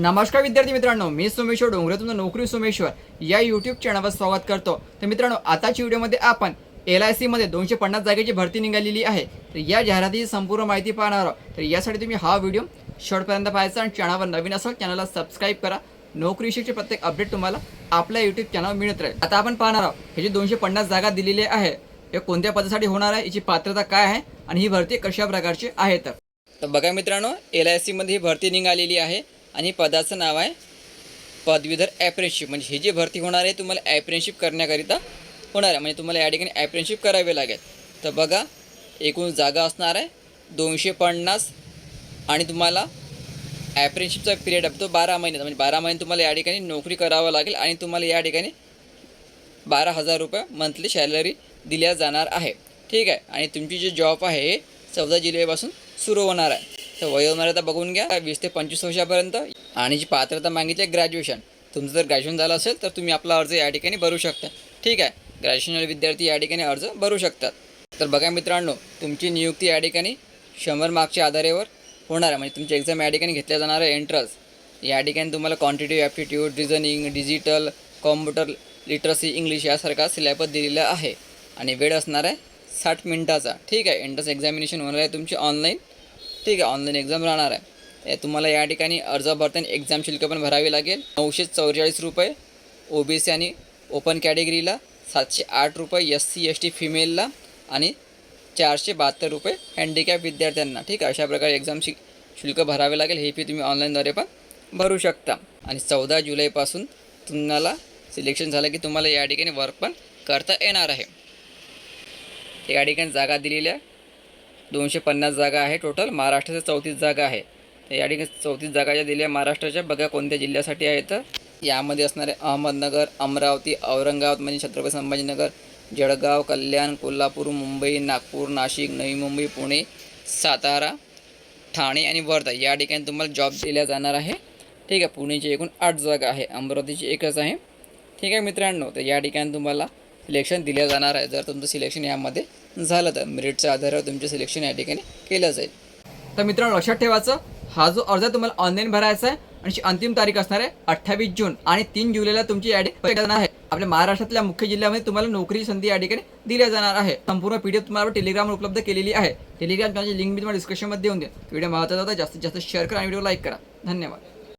नमस्कार विद्यार्थी मित्रांनो मी सोमेश्वर डोंगरे तुमचं नोकरी सोमेश्वर या यूट्यूब चॅनलवर स्वागत करतो. तर मित्रांनो आताच्या व्हिडिओमध्ये आपण एल आय सीमध्ये दोनशे पन्नास जागेची भरती निघालेली आहे. तर या जाहिरातीची संपूर्ण माहिती पाहणार आहोत. तर यासाठी तुम्ही हा व्हिडिओ शॉर्टपर्यंत पाहायचा आणि चॅनलवर नवीन असाल चॅनलला सबस्क्राईब करा. नोकरीविषयीचे प्रत्येक अपडेट तुम्हाला आपल्या यूट्यूब चॅनलवर मिळत राहील. आता आपण पाहणार आहोत हे जे दोनशे पन्नास जागा दिलेली आहे हे कोणत्या पदासाठी होणार आहे याची पात्रता काय आहे आणि ही भरती कशा प्रकारची आहे तर. बघा मित्रांनो एल आय सीमध्ये ही भरती निघालेली आहे. आणि पदाचं नाव आहे पदवीधर ॲप्रेनशिप म्हणजे ही जी भरती होणार आहे तुम्हाला ॲप्रेनशिप करण्याकरिता होणार आहे. म्हणजे तुम्हाला या ठिकाणी ॲप्रेनशिप करावे लागेल. तर बघा एकूण जागा असणार आहे दोनशे पन्नास आणि तुम्हाला ॲप्रेनशिपचा पिरियड असतो तो बारा महिन्याचा म्हणजे बारा महिने तुम्हाला या ठिकाणी नोकरी करावं लागेल आणि तुम्हाला या ठिकाणी बारा हजार रुपये मंथली सॅलरी दिल्या जाणार आहे. ठीक आहे? आणि तुमची जी जॉब आहे हे चौदा जुलैपासून सुरू होणार आहे. तर वयोमर्यादा बघून घ्या वीस ते पंचवीस वर्षापर्यंत. आणि जी पात्रता मागितली आहे ग्रॅज्युएशन तुमचं जर ग्रॅज्युएशन झालं असेल तर तुम्ही आपला अर्ज या ठिकाणी भरू शकता. ठीक आहे? ग्रॅज्युएशनल विद्यार्थी या ठिकाणी अर्ज भरू शकतात. तर बघा मित्रांनो तुमची नियुक्ती या ठिकाणी शंभर मार्कच्या आधारेवर होणार आहे. म्हणजे तुमची एक्झाम या ठिकाणी घेतल्या जाणार आहे एंट्रन्स या ठिकाणी तुम्हाला quantitative aptitude reasoning digital computer literacy English syllabus syllabus दिलेला आहे. आणि वेळ असणार आहे साठ मिनटाचा. ठीक आहे? एंट्रन्स एक्झामिनेशन होणार आहे तुमची ऑनलाईन ठीक आहे ऑनलाईन एक्झाम राहणार आहे. तुम्हाला या ठिकाणी अर्ज भरताना एक्झाम शुल्क पण भरावी लागेल. नऊशे चौवेचाळीस रुपये ओ बी सी आणि ओपन कॅटेगरीला सातशे आठ रुपये एस सी एस टी फिमेलला आणि चारशे बहात्तर रुपये हँडिकॅप विद्यार्थ्यांना. ठीक आहे अशा प्रकारे एक्झाम शि शुल्क भरावे लागेल. हे फी तुम्ही ऑनलाईनद्वारे पण भरू शकता. आणि चौदा जुलैपासून तुम्हाला सिलेक्शन झालं की तुम्हाला या ठिकाणी वर्क पण करता येणार आहे. या ठिकाणी जागा दिलेल्या दोनशे पन्नास जागा आहे टोटल. महाराष्ट्राच्या चौतीस जागा आहे. तर या ठिकाणी चौतीस जागा ज्या दिल्या महाराष्ट्राच्या बघा कोणत्या जिल्ह्यासाठी आहेत तर. यामध्ये असणारे अहमदनगर अमरावती औरंगाबाद म्हणजे छत्रपती संभाजीनगर जळगाव कल्याण कोल्हापूर मुंबई नागपूर नाशिक नवी मुंबई पुणे सातारा ठाणे आणि वर्धा. या ठिकाणी तुम्हाला जॉब दिल्या जाणार आहे. ठीक आहे पुणेची एकूण आठ जागा आहे. अमरावतीची एकच आहे. ठीक आहे मित्रांनो तर या ठिकाणी तुम्हाला सिलेक्शन दिलं जाणार आहे. जर तुमचं सिलेक्शन यामध्ये झालं तर मेरिटच्या आधारावर तुमचे सिलेक्शन या ठिकाणी केलं जाईल. तर मित्रांनो लक्षात ठेवायचं हा जो अर्ज तुम्हाला ऑनलाईन भरायचा आहे आणि अंतिम तारीख असणार आहे अठ्ठावीस जून आणि तीन जुलैला तुमची या ठिकाणी आहे. आपल्या महाराष्ट्रातल्या मुख्य जिल्ह्यामध्ये तुम्हाला नोकरी संधी या ठिकाणी दिल्या जाणार आहे. संपूर्ण पीडीएफ तुम्हाला टेलिग्रामवर उपलब्ध केलेली आहे. टेलिग्राम लिंक मी तुम्हाला डिस्क्रिप्शनमध्ये देऊन देईन. व्हिडिओ महत्त्वाचा होता जास्तीत जास्त शेअर करा आणि व्हिडिओ लाईक करा. धन्यवाद.